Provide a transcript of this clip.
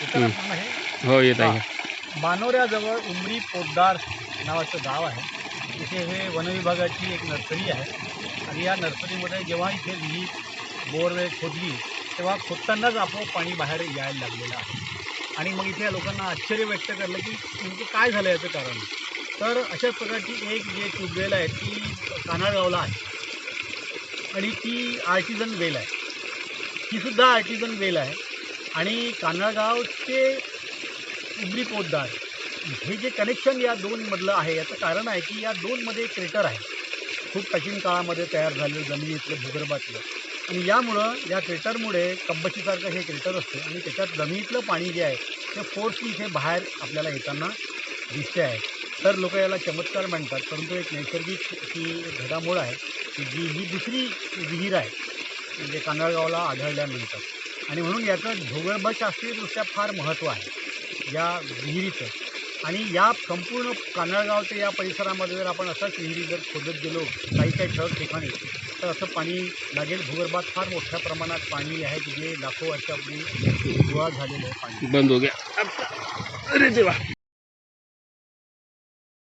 हे येत. आहे. मानोऱ्याजवळ उमरी पोद्दार नावाचं गाव आहे. इथे हे वनविभागाची एक नर्सरी आहे. आणि या नर्सरीमध्ये जेव्हा इथे विहीर बोरवेल खोदली तेव्हा खोदतानाच आपोआप पाणी बाहेर यायला लागलेलं आहे. आणि मग इथे या लोकांना आश्चर्य व्यक्त करलं की नेमकं काय झालं याचं कारण? तर अशाच प्रकारची एक जे ट्यूबवेल आहे ती कानाळगावला आहे. आणि ती आर्टिझन वेल आहे. ती सुद्धा आर्टिझन वेल आहे. आणि कानळगाव ते उबरी पोतदार. हे जे कनेक्शन या दोनमधलं आहे याचं कारण आहे की या दोनमध्ये क्रेटर आहे. खूप प्राचीन काळामध्ये तयार झालेलं जमिनीतलं भूगर्भातलं आणि यामुळं या क्रेटरमुळे कब्बशीसारखं हे क्रेटर असतं आणि त्याच्यात जमिनीतलं पाणी जे आहे ते फोर्सनी इथे बाहेर आपल्याला येताना दिसते आहे तर लोक याला चमत्कार म्हणतात परंतु एक नैसर्गिक ही घडामोड आहे जी ही दुसरी विहीर आहे. म्हणजे आढळल्या आढळल्यानंतर. आणि म्हणून याचं भूगर्भशास्त्रीयदृष्ट्या फार महत्त्व आहे. या विहिरीचं. आणि या संपूर्ण कानाळगाव ते या परिसरामध्ये जर आपण असंच विहिरी जर खोदत गेलो काही काही ठळक ठिकाणी तर असं पाणी लागेल. भूगर्भात फार मोठ्या प्रमाणात पाणी आहे की जे लाखो वर्षापूर्वी गोळा झालेलं आहे पाणी. बंद हो गया. अरे देवा.